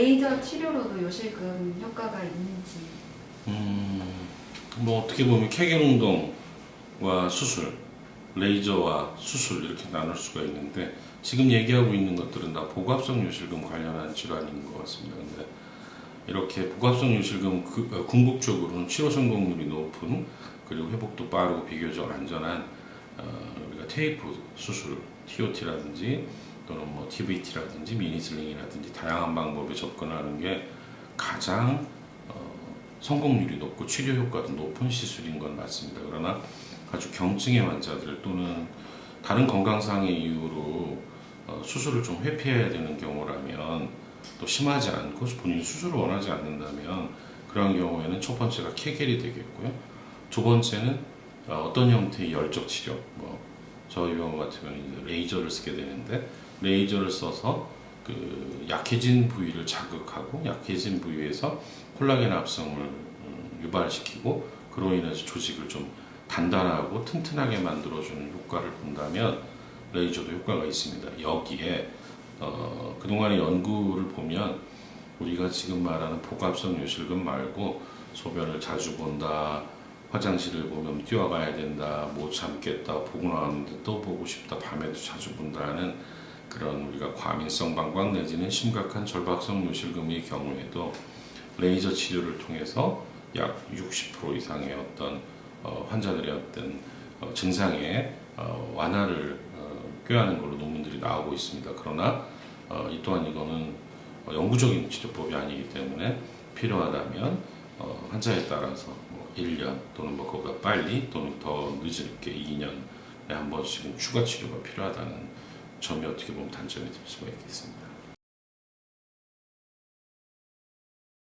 레이저 치료로도 요실금 효과가 있는지. 음, 뭐 어떻게 보면 케겔 운동과 수술, 레이저와 수술 이렇게 나눌 수가 있는데 지금 얘기하고 있는 것들은 다 복합성 요실금 관련한 질환인 것 같습니다. 근데 이렇게 복합성 요실금 그- 어, 궁극적으로는 치료 성공률이 높은 그리고 회복도 빠르고 비교적 안전한 어, 우리가 테이프 수술, TOT라든지 또는 뭐 TVT라든지 미니슬링이라든지 다양한 방법에 접근하는 게 가장 어, 성공률이 높고 치료 효과도 높은 시술인 건 맞습니다. 그러나 아주 경증의 환자들 또는 다른 건강상의 이유로 어, 수술을 좀 회피해야 되는 경우라면 또 심하지 않고 본인이 수술을 원하지 않는다면 그런 경우에는 첫 번째가 케겔이 되겠고요. 두 번째는 어, 어떤 형태의 열적 치료, 뭐 저희 병원 같은 경우는 레이저를 쓰게 되는데 레이저를 써서 그 약해진 부위를 자극하고 약해진 부위에서 콜라겐 합성을 음, 유발시키고 그로 인해서 조직을 좀 단단하고 튼튼하게 만들어주는 효과를 본다면 레이저도 효과가 있습니다. 여기에 어, 그동안의 연구를 보면 우리가 지금 말하는 복합성 요실금 말고 소변을 자주 본다, 화장실을 보면 뛰어가야 된다, 못 참겠다, 보고 나왔는데 또 보고 싶다, 밤에도 자주 본다는 그런 우리가 과민성 방광 내지는 심각한 절박성 요실금의 경우에도 레이저 치료를 통해서 약 60% 이상의 어떤 어, 환자들의 어떤 어, 증상의 어, 완화를 어, 꾀하는 걸로 논문들이 나오고 있습니다. 그러나 어, 이 또한 이거는 어, 영구적인 치료법이 아니기 때문에 필요하다면 어, 환자에 따라서 뭐 1년 또는 뭐 그보다 빨리 또는 더 늦게 2년에 한 번씩은 추가 치료가 필요하다는 점이 어떻게 보면 단점이 될 수가 있겠습니다.